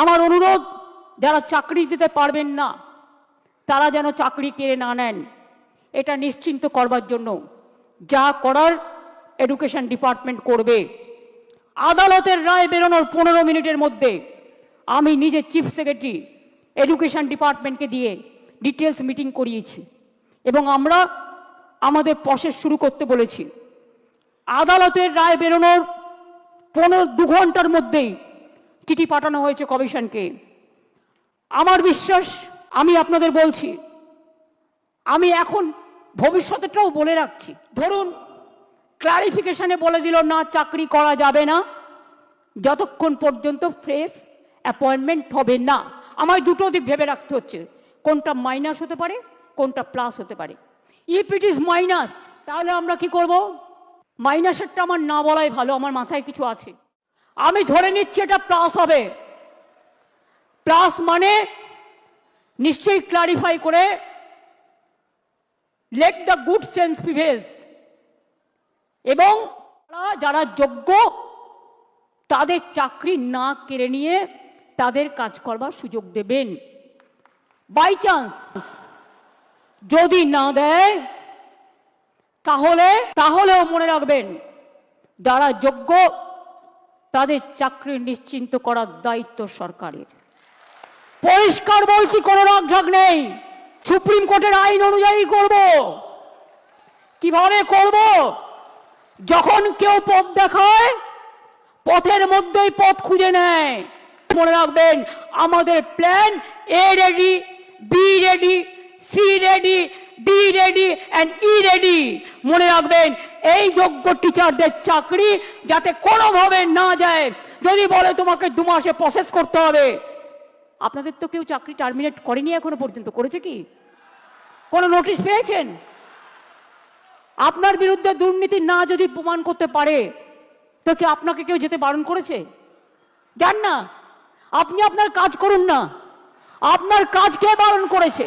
আমার অনুরোধ, যারা চাকরি দিতে পারবেন না, তারা যেন চাকরি কেড়ে না নেন। এটা নিশ্চিন্ত করবার জন্য যা করার এডুকেশন ডিপার্টমেন্ট করবে। আদালতের রায় বেরোনোর পনেরো মিনিটের মধ্যে আমি নিজে চিফ সেক্রেটারি এডুকেশন ডিপার্টমেন্টকে দিয়ে ডিটেলস মিটিং করিয়েছি এবং আমরা আমাদের প্রসেস শুরু করতে বলেছি। আদালতের রায় বেরোনোর পনেরো, দু ঘণ্টার মধ্যেই চিঠি পাঠানো হয়েছে কমিশনকে। আমার বিশ্বাস, আমি আপনাদের বলছি, আমি এখন ভবিষ্যতেটাও বলে রাখছি। ধরুন ক্লারিফিকেশনে বলে দিল, না, চাকরি করা যাবে না। যতক্ষণ পর্যন্ত ফ্রেশ অ্যাপয়েন্টমেন্ট হবে না। আমায় দুটো দিক ভেবে রাখতে হচ্ছে। কোনটা মাইনাস হতে পারে, কোনটা প্লাস হতে পারে। ইফ ইট ইজ মাইনাস তাহলে আমরা কি করব? মাইনাসেরটা আমার না বলাই ভালো, আমার মাথায় কিছু আছে। আমি ধরে নিচ্ছি এটা প্লাস হবে। প্লাস মানে নিশ্চয়ই ক্লারিফাই করে let the good sense prevails এবং যারা যোগ্য, তাদের চাকরি না কেড়ে নিয়ে তাদের কাজ করবার সুযোগ দেবেন। বাই চান্স যদি না দেয়, তাহলে, তাহলেও মনে রাখবেন, যারা যোগ্য তাদের চাকরি নিশ্চিন্ত করার দায়িত্ব সরকারের। পরিষ্কার বলছি, কোনো রাগঢাক নেই। সুপ্রিম কোর্টের আইন অনুযায়ী করব। কীভাবে করব? যখন কেউ পথ দেখায়, পথের মধ্যেই পথ খুঁজে নেয়। মনে রাখবেন, আমাদের plan A ready B ready C ready D ready and E ready মনে রাখবেন, এই যোগ্য টিচারদের চাকরি যাতে কোনোভাবে না যায়। যদি বলে তোমাকে দু মাসে প্রসেস করতে হবে, আপনাদের তো কেউ চাকরি টার্মিনেট করেনি এখনও পর্যন্ত, করেছে কি? কোনো নোটিশ পেয়েছেন? আপনার বিরুদ্ধে দুর্নীতি না যদি প্রমাণ করতে পারে, তো কি আপনাকে কেউ যেতে বারণ করেছে? যান না। আপনি আপনার কাজ করুন না। আপনার কাজ কে বারণ করেছে।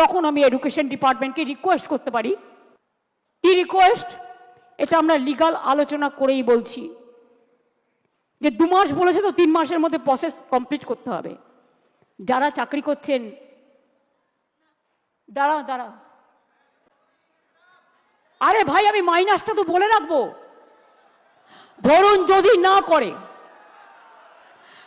তখন আমি এডুকেশন ডিপার্টমেন্টকে রিকোয়েস্ট করতে পারি। কি রিকোয়েস্ট এটা আমরা লিগাল আলোচনা করেই বলছি। যে দু মাস বলেছে তো তিন মাসের মধ্যে প্রসেস কমপ্লিট করতে হবে। যারা চাকরি করছেন দাঁড়াও দাঁড়াও আরে ভাই, আমি মাইনাসটা তো বলে রাখব। ধরুন যদি না করে,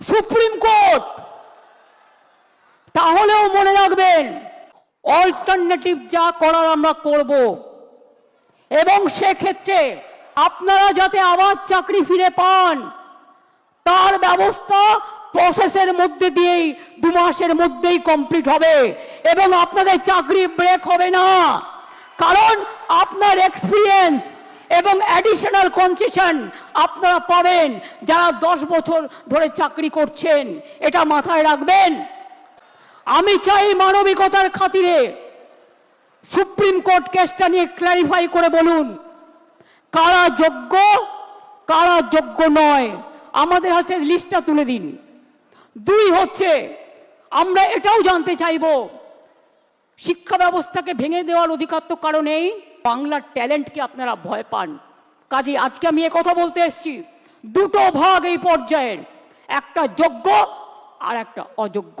সুপ্রিম কোর্ট, তাহলেও মনে রাখবেন অল্টারনেটিভ যা করার আমরা করব। এবং সেক্ষেত্রে আপনারা যাতে আবার চাকরি ফিরে পান, তার ব্যবস্থা প্রসেসের মধ্যে দিয়েই, দু মাসের মধ্যেই কমপ্লিট হবে। এবং আপনাদের চাকরি ব্রেক হবে না। কারণ আপনার এক্সপিরিয়েন্স এবং অ্যাডিশনাল কনসেশন আপনারা পাবেন যারা দশ বছর ধরে চাকরি করছেন। এটা মাথায় রাখবেন। আমি চাই মানবিকতার খাতিরে সুপ্রিম কোর্ট কেসটা নিয়ে ক্ল্যারিফাই করে বলুন। কারা যোগ্য কারা যোগ্য নয়, আমাদের হাতে লিস্টটা তুলে দিন। দুই হচ্ছে, আমরা এটাও জানতে চাইব, শিক্ষা ব্যবস্থাকে ভেঙে দেওয়ার অধিকার তো কারণেই বাংলার ট্যালেন্টকে আপনারা ভয় পান। কাজে আজকে আমি কথা বলতে এসেছি, দুটো ভাগ এই পর্যায়ের, একটা যোগ্য আর একটা অযোগ্য।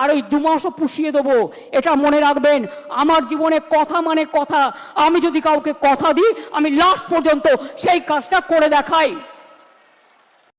আর ওই দু মাসও পুষিয়ে দেবো। এটা মনে রাখবেন, আমার জীবনে কথা মানে কথা। আমি যদি কাউকে কথা দিই, আমি লাস্ট পর্যন্ত সেই কাজটা করে দেখাই।